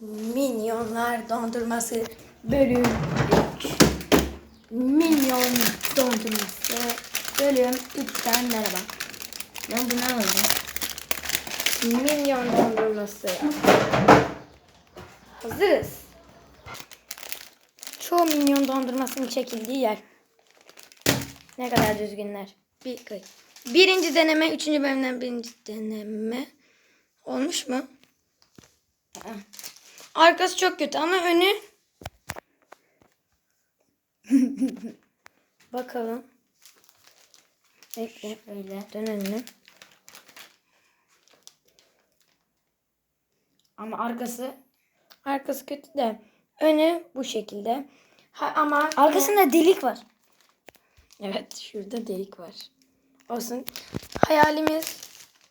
Minyonlar dondurması bölüm 3. Minyon dondurması bölüm 3'ten merhaba. Ben bunu aldım. Minyon dondurması. Hazırız. Çoğu minyon dondurmasının çekildiği yer. Ne kadar düzgünler. Bir, birinci deneme, üçüncü bölümden birinci deneme. Olmuş mu? Aa. Arkası çok kötü ama önü. Bakalım. Bekle. Öyle. Dön önünü. Ama arkası Arkası kötü de önü bu şekilde. Ha, ama arkasında delik var. evet şurada delik var. Olsun. Hayalimiz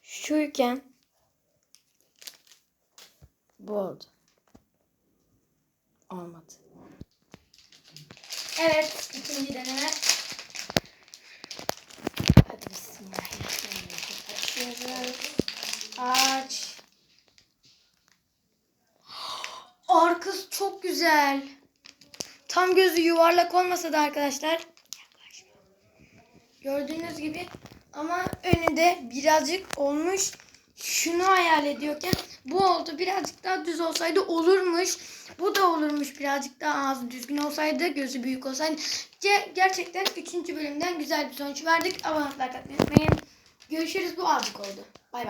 şuyken bu oldu. Olmadı. Evet, ikinci deneme. Hadi bismillahirrahmanirrahim. Aç. Arkası çok güzel. Tam gözü yuvarlak olmasa da arkadaşlar. Gördüğünüz gibi ama önünde birazcık olmuş. Şunu hayal ediyorken bu oldu. Birazcık daha düz olsaydı olurmuş. Bu da olurmuş. Birazcık daha ağzı düzgün olsaydı, gözü büyük olsaydı. Ce- gerçekten 3. bölümden güzel bir sonuç verdik. Abone olmayı unutmayın. Görüşürüz. Bu azıcık oldu. Bay bay.